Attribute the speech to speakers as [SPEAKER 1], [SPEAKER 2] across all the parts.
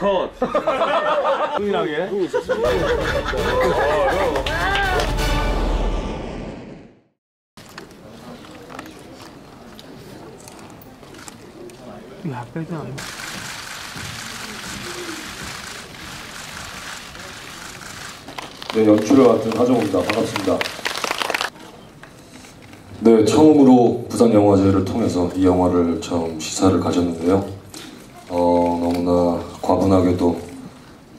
[SPEAKER 1] 컷.
[SPEAKER 2] 야 빼지 않아
[SPEAKER 3] 네, 연출을 맡은 하정우입니다. 반갑습니다. 네, 처음으로 부산영화제를 통해서 이 영화를 처음 시사를 가졌는데요. 어, 너무나 과분하게도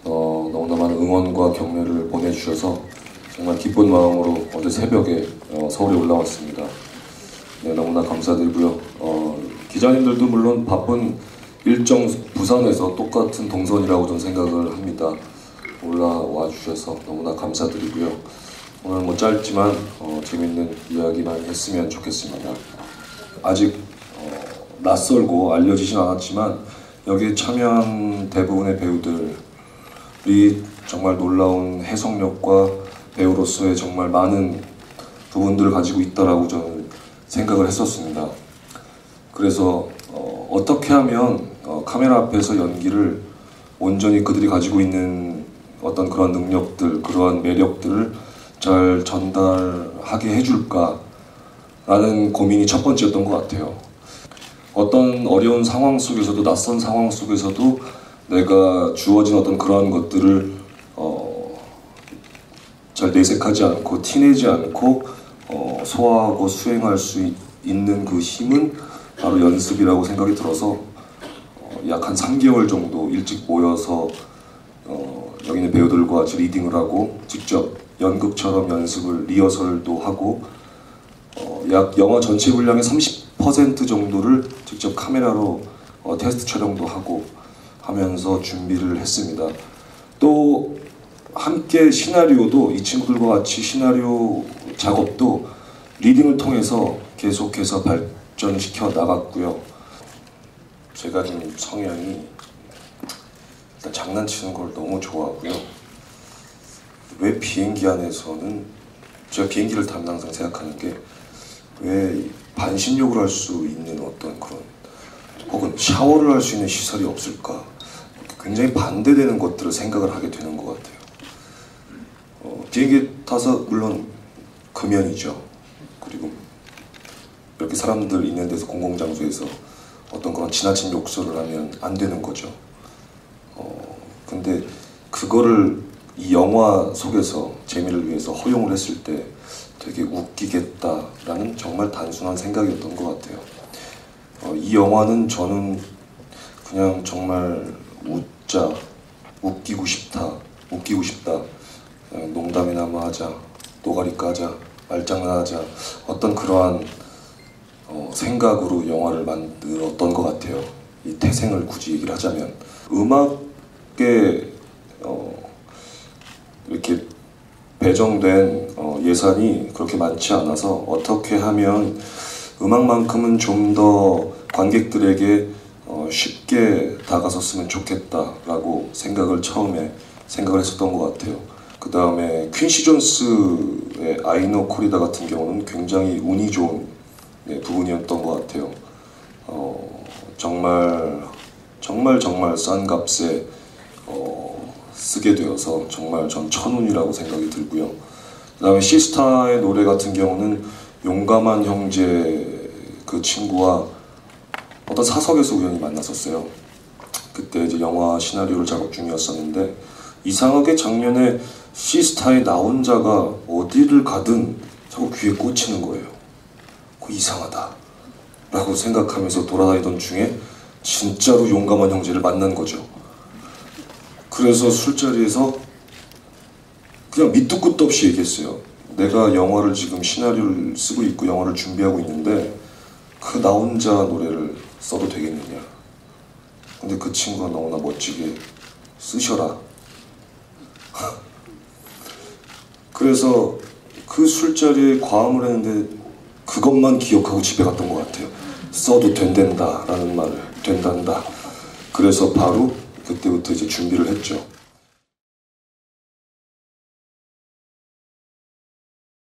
[SPEAKER 3] 어, 너무나 많은 응원과 격려를 보내주셔서 정말 기쁜 마음으로 어제 새벽에 어, 서울에 올라왔습니다. 네, 너무나 감사드리고요. 어, 기자님들도 물론 바쁜 일정 부산에서 똑같은 동선이라고 저는 생각을 합니다. 올라와 주셔서 너무나 감사드리고요. 오늘 뭐 짧지만 어, 재밌는 이야기 많이 했으면 좋겠습니다. 아직 어, 낯설고 알려지진 않았지만 여기에 참여한 대부분의 배우들이 정말 놀라운 해석력과 배우로서의 정말 많은 부분들을 가지고 있다라고 저는 생각을 했었습니다. 그래서 어, 어떻게 하면 어, 카메라 앞에서 연기를 온전히 그들이 가지고 있는 어떤 그런 능력들, 그러한 매력들을 잘 전달하게 해줄까라는 고민이 첫 번째였던 것 같아요. 어떤 어려운 상황 속에서도 낯선 상황 속에서도 내가 주어진 어떤 그러한 것들을 어, 잘 내색하지 않고 티내지 않고 어, 소화하고 수행할 수 있- 있는 그 힘은 바로 연습이라고 생각이 들어서 어, 약한 3개월 정도 일찍 모여서 어, 여기 있는 배우들과 같이 리딩을 하고 직접 연극처럼 연습을 리허설도 하고 어, 약 영화 전체 분량의 30% 정도를 직접 카메라로 어, 테스트 촬영도 하고 하면서 준비를 했습니다. 또 함께 시나리오도 이 친구들과 같이 시나리오 작업도 리딩을 통해서 계속해서 발전시켜 나갔고요. 제가 좀 성향이 일단 장난치는 걸 너무 좋아하고요. 왜 비행기 안에서는 제가 비행기를 타면 항상 생각하는 게 왜 반신욕을 할 수 있는 어떤 그런 혹은 샤워를 할 수 있는 시설이 없을까 굉장히 반대되는 것들을 생각을 하게 되는 것 같아요. 어, 비행기 타서 물론 금연이죠. 그리고 이렇게 사람들 있는 데서 공공장소에서 어떤 그런 지나친 욕설을 하면 안 되는 거죠. 어, 근데 그거를 이 영화 속에서 재미를 위해서 허용을 했을 때 되게 웃기겠다라는 정말 단순한 생각이었던 것 같아요. 어, 이 영화는 저는 그냥 정말 웃자, 웃기고 싶다, 웃기고 싶다, 그냥 농담이나 뭐 하자, 노가리 까자, 말장난하자, 어떤 그러한 어, 생각으로 영화를 만들었던 것 같아요. 이 태생을 굳이 얘기를 하자면 음악에 어, 이렇게 배정된 어, 예산이 그렇게 많지 않아서 어떻게 하면 음악만큼은 좀 더 관객들에게 어, 쉽게 다가섰으면 좋겠다라고 생각을 처음에 생각을 했었던 것 같아요. 그 다음에 퀸시 존스의 아이노 코리다 같은 경우는 굉장히 운이 좋은 네, 부분이었던 것 같아요. 어, 정말 정말 정말 싼 값에 어, 쓰게 되어서 정말 전 천운이라고 생각이 들고요. 그 다음에 시스타의 노래 같은 경우는 용감한 형제 그 친구와 어떤 사석에서 우연히 만났었어요. 그때 이제 영화 시나리오를 작업 중이었었는데 이상하게 작년에 시스타의 나 혼자가 어디를 가든 자꾸 귀에 꽂히는 거예요. 그 이상하다. 라고 생각하면서 돌아다니던 중에 진짜로 용감한 형제를 만난 거죠. 그래서 술자리에서 그냥 밑도 끝도 없이 얘기했어요. 내가 영화를 지금 시나리오를 쓰고 있고 영화를 준비하고 있는데 그 나 혼자 노래를 써도 되겠느냐. 근데 그 친구가 너무나 멋지게 쓰셔라. 그래서 그 술자리에 과음을 했는데 그것만 기억하고 집에 갔던 것 같아요. 써도 된댄다 라는 말을 된단다. 그래서 바로 그때부터 이제 준비를 했죠.